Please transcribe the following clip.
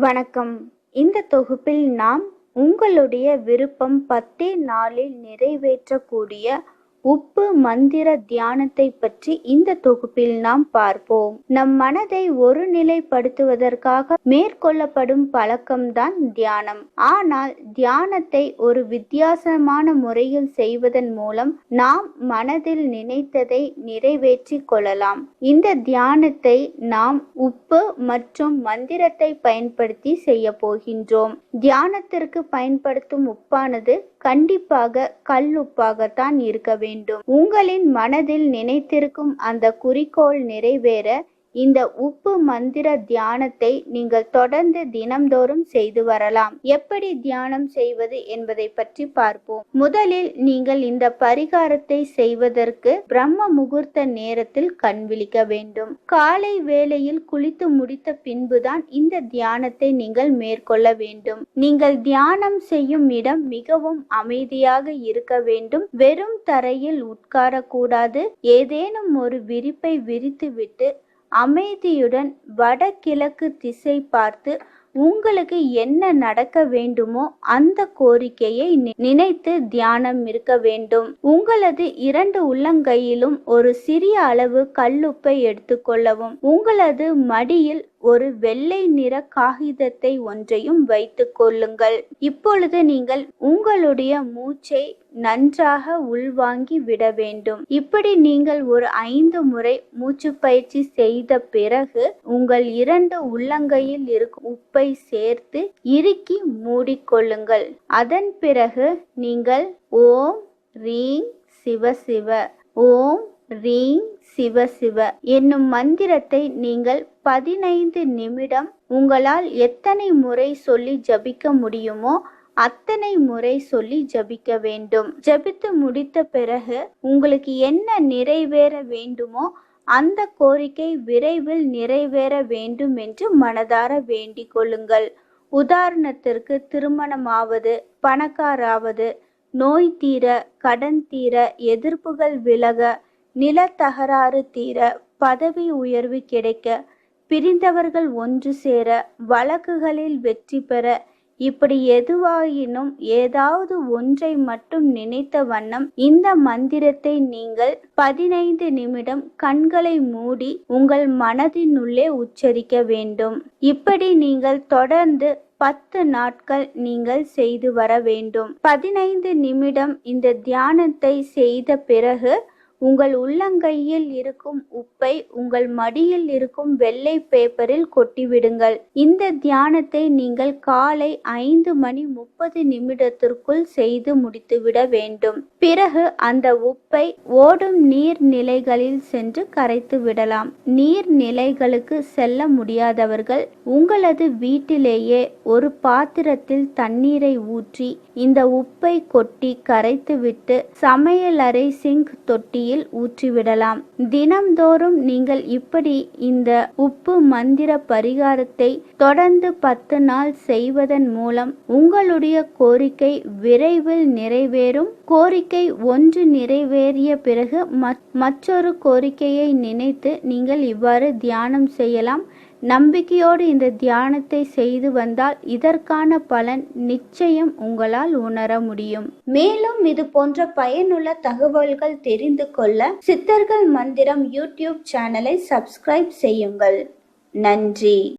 வணக்கம். இந்த தொகுப்பில் நாம் உங்களுடைய விருப்பம் பத்தே நாளில் நிறைவேற்றக்கூடிய உப்பு மந்திர தியானத்தை பற்றி இந்த தொகுப்பில் நாம் பார்ப்போம். நம் மனதை ஒரு நிலைப்படுத்துவதற்காக மேற்கொள்ளப்படும் பழக்கம்தான் தியானம். ஆனால் தியானத்தை ஒரு வித்தியாசமான முறையில் செய்வதன் மூலம் நாம் மனதில் நினைத்ததை நிறைவேற்றிக் கொள்ளலாம். இந்த தியானத்தை நாம் உப்பு மற்றும் மந்திரத்தை பயன்படுத்தி செய்ய போகின்றோம். தியானத்திற்கு பயன்படுத்தும் உப்பானது கண்டிப்பாக கல்லுப்பாகத்தான் இருக்க வேண்டும். உங்களின் மனதில் நினைத்திருக்கும் அந்த குறிக்கோள் நிறைவேற இந்த உப்பு மந்திர தியானத்தை நீங்கள் தொடர்ந்து தினம்தோறும் செய்து வரலாம். எப்படி தியானம் செய்வது என்பதை பற்றி பார்ப்போம். முதலில் நீங்கள் இந்த பரிகாரத்தை செய்வதற்கு பிரம்ம முகூர்த்த நேரத்தில் கண் விழிக்க வேண்டும். காலை வேளையில் குளித்து முடித்த பின்புதான் இந்த தியானத்தை நீங்கள் மேற்கொள்ள வேண்டும். நீங்கள் தியானம் செய்யும் இடம் மிகவும் அமைதியாக இருக்க வேண்டும். வெறும் தரையில் உட்காரக்கூடாது. ஏதேனும் ஒரு விரிப்பை விரித்துவிட்டு அமைதியுடன் வடகிழக்கு திசை பார்த்து உங்களுக்கு என்ன நடக்க வேண்டுமோ அந்த கோரிக்கையை நினைத்து தியானம் இருக்க வேண்டும். உங்களது இரண்டு உள்ளங்கையிலும் ஒரு சிறிய அளவு கல்லுப்பை எடுத்துக்கொள்ளவும் உங்களது மடியில் ஒரு வெள்ளை நிற காகிதத்தை ஒன்றையும் வைத்துக் கொள்ளுங்கள். இப்பொழுது நீங்கள் உங்களுடைய மூச்சை நன்றாக உள்வாங்கி விட வேண்டும். இப்படி நீங்கள் ஒரு ஐந்து முறை மூச்சு பயிற்சி செய்த பிறகு உங்கள் இரண்டு உள்ளங்கையில் இருக்கும் உப்பை சேர்த்து இறுக்கி மூடிக்கொள்ளுங்கள். அதன் பிறகு நீங்கள் ஓம் ரீங் சிவ சிவ ஓம் ரீங் சிவ சிவ என்னும் மந்திரத்தை நீங்கள் பதினைந்து நிமிடம் உங்களால் எத்தனை முறை சொல்லி ஜபிக்க முடியுமோ அத்தனை முறை சொல்லி ஜபிக்க வேண்டும். ஜபித்து முடித்த பிறகு உங்களுக்கு என்ன நிறைவேற வேண்டுமோ அந்த கோரிக்கை விரைவில் நிறைவேற வேண்டும் என்று மனதார வேண்டிக் கொள்ளுங்கள். உதாரணத்திற்கு திருமணமாவது பணக்காராவது நோய் தீர கடன் தீர எதிர்ப்புகள் விலக நிலத்தகராறு தீர பதவி உயர்வு கிடைக்க பிரிந்தவர்கள் ஒன்று சேர வழக்குகளில் வெற்றி பெற இப்படி எதுவாயினும் ஏதாவது ஒன்றை மட்டும் நினைத்த வண்ணம் இந்த மந்திரத்தை நீங்கள் பதினைந்து நிமிடம் கண்களை மூடி உங்கள் மனதினுள்ளே உச்சரிக்க வேண்டும். இப்படி நீங்கள் தொடர்ந்து பத்து நாட்கள் நீங்கள் செய்து வர வேண்டும். பதினைந்து நிமிடம் இந்த தியானத்தை செய்த பிறகு உங்கள் உள்ளங்கையில் இருக்கும் உப்பை உங்கள் மடியில் இருக்கும் வெள்ளை பேப்பரில் கொட்டிவிடுங்கள். இந்த தியானத்தை நீங்கள் காலை ஐந்து மணி முப்பது நிமிடத்திற்குள் செய்து முடித்துவிட வேண்டும். பிறகு அந்த உப்பை ஓடும் நீர்நிலைகளில் சென்று கரைத்து விடலாம். நீர் நிலைகளுக்கு செல்ல முடியாதவர்கள் உங்களது வீட்டிலேயே ஒரு பாத்திரத்தில் தண்ணீரை ஊற்றி இந்த உப்பை கொட்டி கரைத்துவிட்டு சமையலறை சிங்க் தொட்டி தண்ணீரில் ஊற்றிவிடலாம். தினம்தோறும் நீங்கள் இப்படி இந்த உப்பு மந்திர பரிகாரத்தை தொடர்ந்து பத்து நாள் செய்வதன் மூலம் உங்களுடைய கோரிக்கை விரைவில் நிறைவேறும். கோரிக்கை ஒன்று நிறைவேறிய பிறகு மற்றொரு கோரிக்கையை நினைத்து நீங்கள் இவ்வாறு தியானம் செய்யலாம். நம்பிக்கையோடு இந்த தியானத்தை செய்து வந்தால் இதற்கான பலன் நிச்சயம் உங்களால் உணர முடியும். மேலும் இது போன்ற பயனுள்ள தகவல்கள் தெரிந்து கொள்ள சித்தர்கள் மந்திரம் யூடியூப் சேனலை சப்ஸ்கிரைப் செய்யுங்கள். நன்றி.